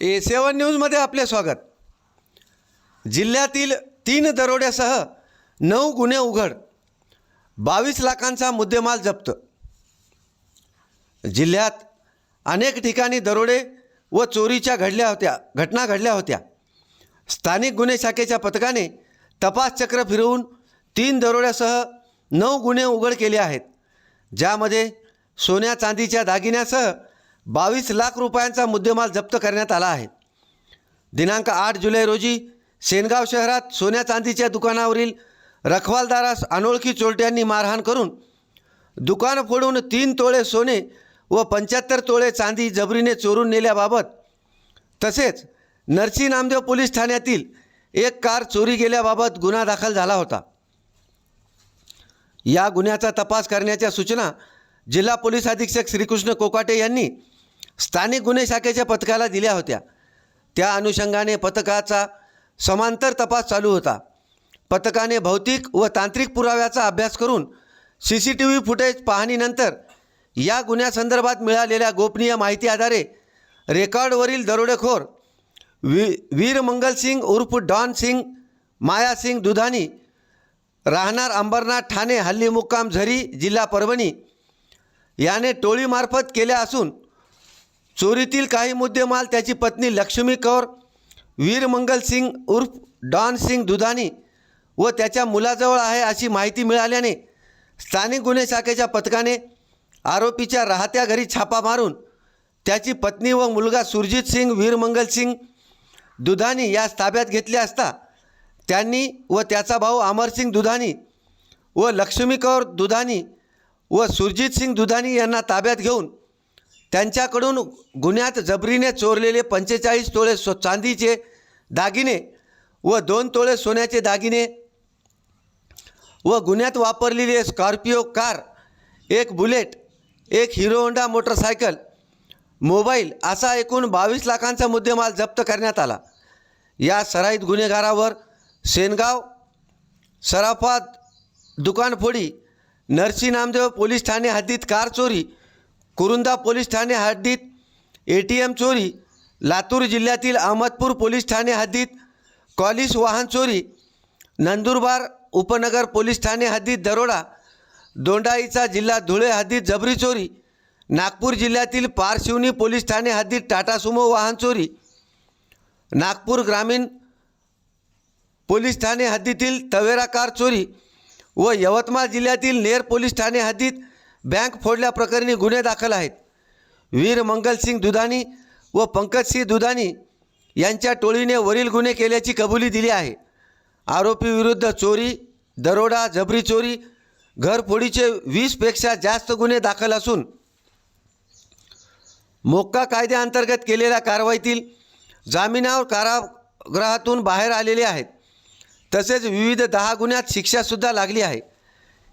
ए सेवन न्यूजमध्ये आपले स्वागत. जिल्ह्यातील तीन दरोड्यासह नऊ गुन्हे उघड बावीस लाखांचा मुद्देमाल जप्त. जिल्ह्यात अनेक ठिकाणी दरोडे व चोरीच्या घडल्या होत्या घटना घडल्या होत्या. स्थानिक गुन्हे शाखेच्या पथकाने तपास चक्र फिरवून तीन दरोड्यासह नऊ गुन्हे उघड केले आहेत. ज्यामध्ये सोन्या चांदीच्या दागिन्यासह बावीस लाख रुपयांचा मुद्देमाल जप्त करण्यात आला आहे. दिनांक आठ जुलै रोजी सेनगाव शहरात सोन्या चांदीच्या दुकानावरील रखवालदारास अनोळखी चोरट्यांनी मारहाण करून दुकान फोडून तीन तोळे सोने व पंच्याहत्तर तोळे चांदी जबरीने चोरून नेल्याबाबत तसेच नरसी नामदेव पोलीस ठाण्यातील एक कार चोरी गेल्याबाबत गुन्हा दाखल झाला होता. या गुन्ह्याचा तपास करण्याच्या सूचना जिल्हा पोलीस अधीक्षक श्रीकृष्ण कोकाटे यांनी स्थानिक गुन्हे शाखेच्या पथकाला दिल्या होत्या. त्या अनुषंगाने पथकाचा समांतर तपास चालू होता. पथकाने भौतिक व तांत्रिक पुराव्याचा अभ्यास करून C C T V footage पाहणीनंतर या गुन्ह्यासंदर्भात मिळालेल्या गोपनीय माहिती आधारे रेकॉर्डवरील दरोडेखोर वी वीर मंगलसिंग उर्फ डॉन सिंग माया सिंग दुधानी राहणार अंबरनाथ ठाणे हल्ली मुक्काम झरी जिल्हा परभणी याने टोळीमार्फत केल्या असून चोरीतील काही मुद्देमाल त्याची पत्नी लक्ष्मी कौर वीर मंगल सिंग उर्फ डॉन सिंग दुधानी व त्याच्या मुलाजवळ आहे अशी माहिती मिळाल्याने स्थानिक गुन्हे शाखेच्या पथकाने आरोपीच्या राहत्या घरी छापा मारून त्याची पत्नी व मुलगा सुरजित सिंग वीर मंगल सिंग दुधानी यास ताब्यात घेतले असता त्यांनी व त्याचा भाऊ अमरसिंग दुधानी व लक्ष्मी कौर दुधानी व सुरजित सिंग दुधानी यांना ताब्यात घेऊन त्यांच्याकडून गुन्ह्यात जबरीने चोरलेले पंचेचाळीस तोळे सो चांदीचे दागिने व दोन तोळे सोन्याचे दागिने व गुन्ह्यात वापरलेली स्कॉर्पिओ कार एक बुलेट एक हिरो होंडा मोटरसायकल मोबाईल असा एकूण बावीस लाखांचा मुद्देमाल जप्त करण्यात आला. या सराईत गुन्हेगारावर सेनगाव सराफात दुकानफोडी नरसी नामदेव पोलीस ठाणे हद्दीत कार चोरी कुरुंदा पोलीस ठाणे हद्दीत ए टी एम चोरी लातूर जिल्ह्यातील अहमदपूर पोलीस ठाणे हद्दीत कॉलिस वाहन चोरी नंदुरबार उपनगर पोलीस ठाणे हद्दीत दरोडा दोंडाईचा जिल्हा धुळे हद्दीत जबरी चोरी नागपूर जिल्ह्यातील पारशिवनी पोलीस ठाणे हद्दीत टाटा सुमो वाहन चोरी नागपूर ग्रामीण पोलीस ठाणे हद्दीतील तवेरा कार चोरी व यवतमाळ जिल्ह्यातील नेर पोलीस ठाणे हद्दीत बँक फोडल्याप्रकरणी गुन्हे दाखल आहेत. वीर मंगलसिंग दुधानी व पंकजसिंह दुधानी यांच्या टोळीने वरील गुन्हे केल्याची कबुली दिली आहे. आरोपीविरुद्ध चोरी दरोडा जबरी चोरी घरफोडीचे वीसपेक्षा जास्त गुन्हे दाखल असून मोक्का कायद्याअंतर्गत केलेल्या कारवाईतील जामिनावर कारागृहातून बाहेर आलेले आहेत. तसेच विविध दहा गुन्ह्यात शिक्षासुद्धा लागली आहे.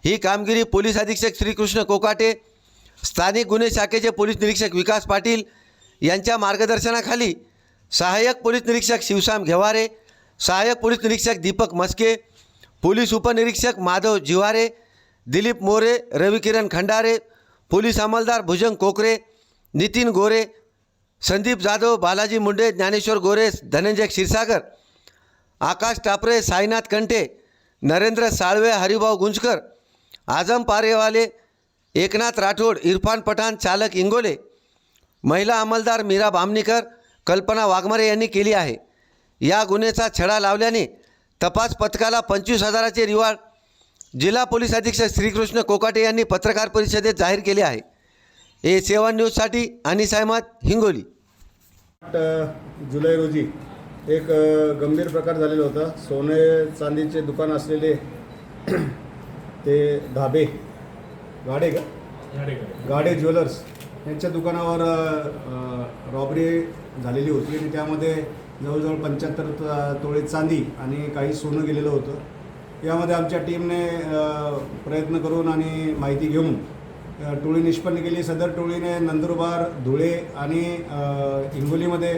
ही कामगिरी पोलीस अधीक्षक श्रीकृष्ण कोकाटे स्थानिक गुन्हे शाखेचे पोलीस निरीक्षक विकास पाटील यांच्या मार्गदर्शनाखाली सहाय्यक पोलीस निरीक्षक शिवसाम घेवारे सहाय्यक पोलीस निरीक्षक दीपक मस्के पोलीस उपनिरीक्षक माधव जिवारे दिलीप मोरे रविकिरण खंडारे पोलीस अंमलदार भुजंग कोकरे नितीन गोरे संदीप जाधव बालाजी मुंडे ज्ञानेश्वर गोरे धनंजय क्षीरसागर आकाश टापरे साईनाथ कंटे नरेंद्र साळवे हरिभाऊ गुंजकर आजम पारेवाले एकनाथ राठोड इरफान पठाण चालक इंगोले महिला अंमलदार मीरा बामणीकर कल्पना वाघमारे यांनी केली आहे. या गुन्ह्याचा छडा लावल्याने तपास पथकाला पंचवीस हजाराचे रिवॉर्ड जिल्हा पोलीस अधीक्षक श्रीकृष्ण कोकाटे यांनी पत्रकार परिषदेत जाहीर केले आहे. ए सेवन न्यूजसाठी अनिस अहमद हिंगोली. आठ जुलै रोजी एक गंभीर प्रकार झालेला होता. सोने चांदीचे दुकान असलेले ते धाबे गाडे का? गाडे ज्वेलर्स. यांच्या दुकानावर रॉबरी झालेली होती आणि त्यामध्ये जवळजवळ पंच्याहत्तर तोळे चांदी आणि काही सोनं गेलेलं होतं. यामध्ये आमच्या टीमने प्रयत्न करून आणि माहिती घेऊन टोळी निष्पन्न केली. सदर टोळीने नंदुरबार धुळे आणि हिंगोलीमध्ये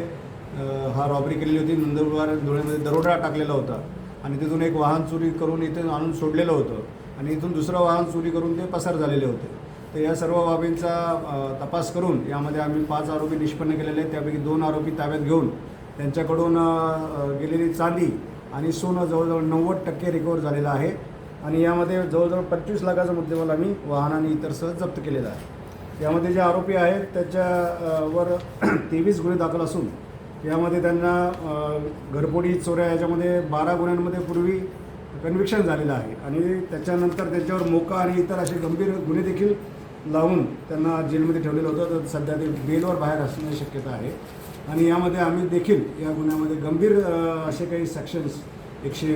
हा रॉबरी केलेली होती. नंदुरबार धुळेमध्ये दरोडा टाकलेला होता आणि तिथून एक वाहन चोरी करून इथे आणून सोडलेलं होतं. आणि इथून दुसरं वाहन चोरी करून ते पसार झालेले होते. तर या सर्व बाबींचा तपास करून यामध्ये आम्ही पाच आरोपी निष्पन्न केलेले आहेत. त्यापैकी दोन आरोपी ताब्यात घेऊन त्यांच्याकडून गेलेली चांदी आणि सोनं जवळजवळ नव्वद टक्के रिकवर झालेलं आहे. आणि यामध्ये जवळजवळ पंचवीस लाखाचा मुद्देमाल आम्ही वाहन आणि इतरसह जप्त केलेला आहे. यामध्ये जे आरोपी आहेत त्याच्यावर वर तेवीस गुन्हे दाखल असून यामध्ये त्यांना घरपोडी चोऱ्या याच्यामध्ये बारा गुन्ह्यांमध्ये पूर्वी कन्व्हिक्शन झालेलं आहे. आणि त्याच्यानंतर त्यांच्यावर मोका आणि इतर असे गंभीर गुन्हे देखील लावून त्यांना जेलमध्ये ठेवलेलं होतं. तर सध्या ते बेलवर बाहेर असण्याची शक्यता आहे. आणि यामध्ये आम्ही देखील या गुन्ह्यामध्ये गंभीर असे काही सेक्शन्स एकशे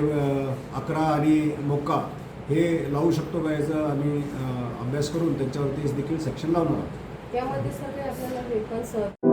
अकरा आणि मोका हे लावू शकतो का याचा आम्ही अभ्यास करून त्यांच्यावरती देखील सेक्शन लावणार आहोत. त्यामध्ये सगळे आपल्याला